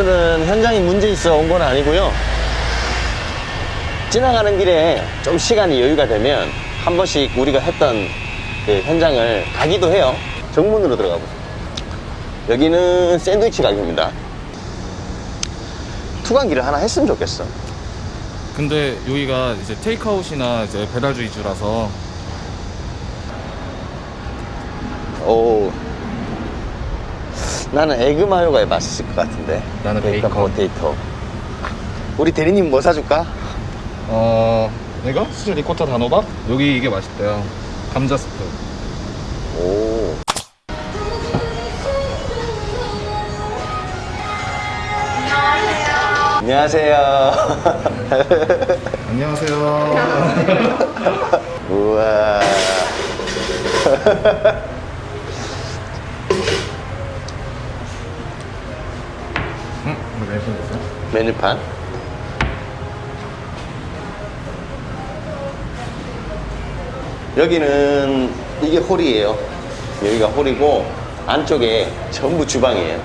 오늘은 현장이 문제 있어 온 건 아니고요. 지나가는 길에 좀 시간이 여유가 되면 한 번씩 우리가 했던 그 현장을 가기도 해요. 정문으로 들어가 보세요. 여기는 샌드위치 가게입니다. 투간기를 하나 했으면 좋겠어. 근데 여기가 이제 테이크아웃이나 이제 배달주 위주라서 오. 나는 에그 마요가 맛있을 것 같은데. 나는 베이컨. 포테이토. 우리 대리님 뭐 사줄까? 어 내가 수제 리코타 단호박 여기 이게 맛있대요. 감자 스프. 오. 안녕하세요. 안녕하세요. 우와. 메뉴판. 여기는 이게 홀이에요. 여기가 홀이고 안쪽에 전부 주방이에요.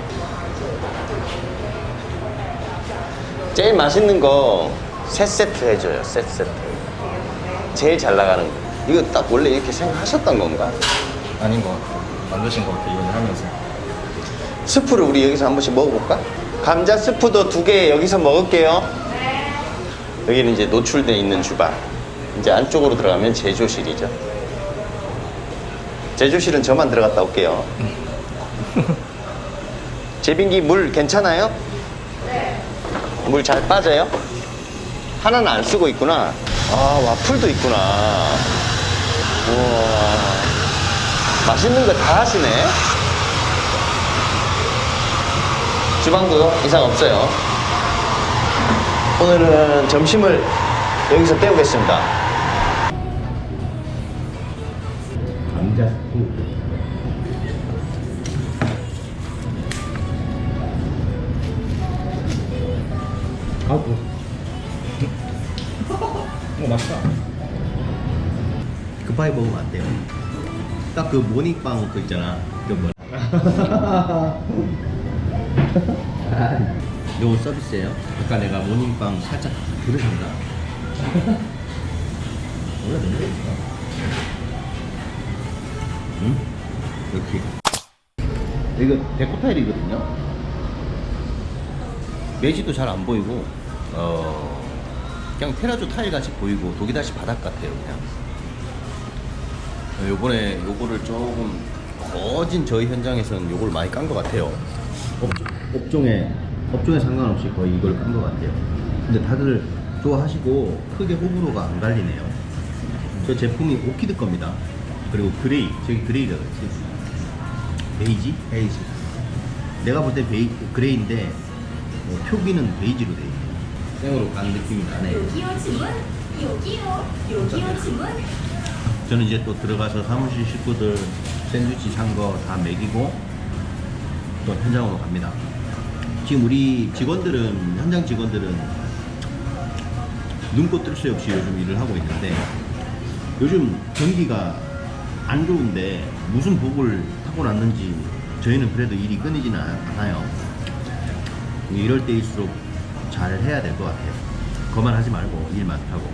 제일 맛있는 거세 세트 해줘요. 세 세트. 제일 잘 나가는 거. 이거 딱 원래 이렇게 생각하셨던 건가? 아닌 것 같아요. 만드신 것 같아요. 이걸 하면서. 스프를 우리 여기서 한 번씩 먹어볼까? 감자 스프도 두 개 여기서 먹을게요. 여기는 이제 노출돼 있는 주방. 이제 안쪽으로 들어가면 제조실이죠. 제조실은 저만 들어갔다 올게요. 제빙기 물 괜찮아요? 네. 물잘 빠져요? 하나는 안 쓰고 있구나. 아, 와플도 있구나. 우와. 맛있는 거 다 하시네. 주방도 이상 없어요. 오늘은 점심을 여기서 때우겠습니다. 감자 스프. 아구. 어 맛있다. 급하게 먹으면 안 돼요. 딱 그 모닝빵 그 있잖아. 그 뭐. 요거 서비스예요. 아까 내가 모닝빵 살짝 들으신다. 원래 너무 맛있다. 응? 이렇게. 이거 데코 타일이거든요. 매지도 잘 안 보이고, 어, 그냥 테라조 타일 같이 보이고, 독일다시 바닥 같아요, 그냥. 어, 요번에 요거를 조금 거진 저희 현장에서는 요걸 많이 깐 것 같아요. 업종, 업종에 업종에 상관없이 거의 이걸 끈 것 같아요. 근데 다들 좋아하시고 크게 호불호가 안 갈리네요. 저 제품이 오키드 겁니다. 그리고 그레이 저기 그레이가 그렇지. 베이지? 베이지. 내가 볼때 그레이인데 뭐 표기는 베이지로 돼 있네요. 생으로 간 느낌이 나네. 여기요 지문 여기요 여기요 지문. 저는 이제 또 들어가서 사무실 식구들 샌드위치 산 거 다 먹이고 또 현장으로 갑니다. 지금 우리 직원들은 현장 직원들은 눈꽃 뜰 새 없이 요즘 일을 하고 있는데 요즘 경기가 안 좋은데 무슨 복을 타고 났는지 저희는 그래도 일이 끊이지는 않아요. 이럴 때일수록 잘 해야 될 것 같아요. 거만 하지 말고 일 많다고.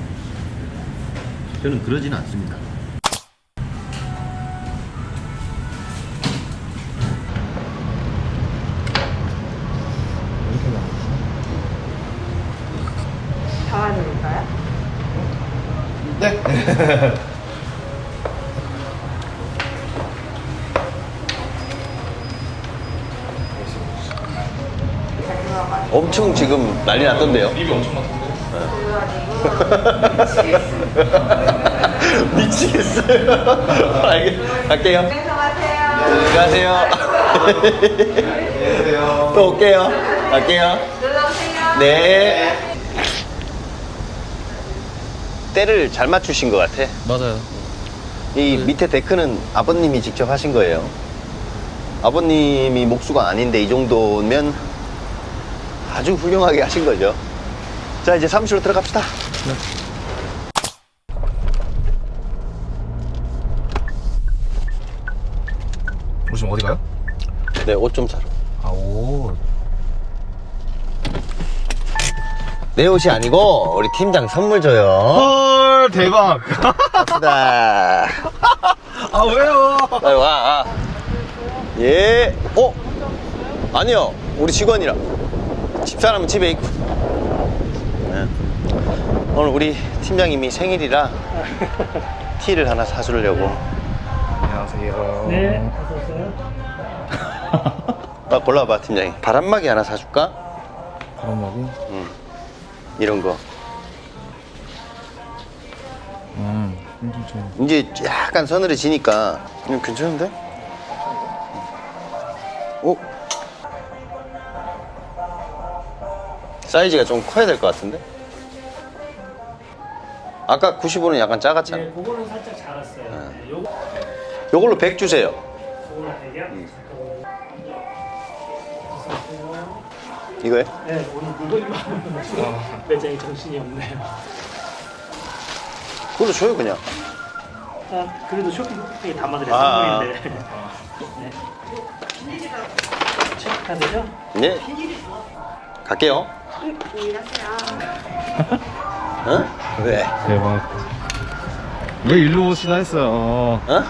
저는 그러지는 않습니다. 엄청 지금 난리 났던데요? 입이 엄청 많던데. 미치겠어요. 알겠, 갈게요. 안녕하세요. 안녕하세요. 안녕하세요. 또 올게요. 갈게요. 놀러오세요. 네. 때를 잘 맞추신 것 같아. 맞아요. 이 밑에 데크는 아버님이 직접 하신 거예요. 아버님이 목수가 아닌데 이 정도면 아주 훌륭하게 하신 거죠. 자, 이제 사무실로 들어갑시다. 우리 지금 어디 가요? 네, 옷 좀 사러. 아 오. 내 옷이 아니고 우리 팀장 선물 줘요. 헐 대박. 갑시다. 아 왜요? 빨리 와. 아. 예. 어? 아니요. 우리 직원이라. 집사람은 집에 있고. 네. 오늘 우리 팀장님이 생일이라 티를 하나 사주려고. 안녕하세요. 네. 나 골라봐 팀장님. 바람막이 하나 사줄까? 바람막이. 응. 이런 거. 음. 엄청 좋아. 이제 약간 서늘해지니까 이거 괜찮은데? 오? 사이즈가 좀 커야 될 것 같은데? 아까 95는 약간 작았잖아. 네, 그거는 살짝 작았어요. 네, 요거 요걸로 100 주세요. 요거는 되게요. 음. 이거요? 네, 오늘 물건이 많아서 매장에 정신이 없네요. 그걸로 줘요 그냥. 아, 그래도 쇼핑백에 담아드려요. 아, 선물인데. 네. 체크카드죠? 네. 갈게요. 어? 왜? 대박. 왜 일로 오시나 했어요. 어?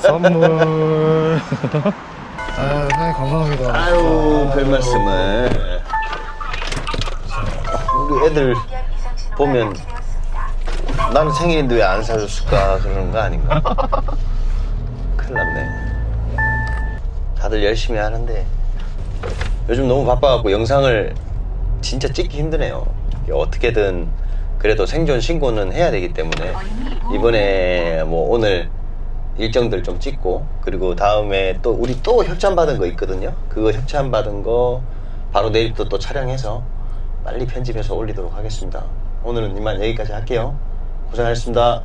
선물. 아, 사장님 감사합니다. 아유, 별 말씀을. 우리 애들 보면 나는 생일인데 왜 안 사줬을까 그러는 거 아닌가? 큰일 났네. 다들 열심히 하는데 요즘 너무 바빠갖고 영상을 진짜 찍기 힘드네요. 어떻게든 그래도 생존 신고는 해야 되기 때문에 이번에 뭐 오늘 일정들 좀 찍고 그리고 다음에 또 우리 또 협찬 받은 거 있거든요. 그거 협찬 받은 거 바로 내일부터 또 촬영해서 빨리 편집해서 올리도록 하겠습니다. 오늘은 이만 여기까지 할게요. 고생하셨습니다.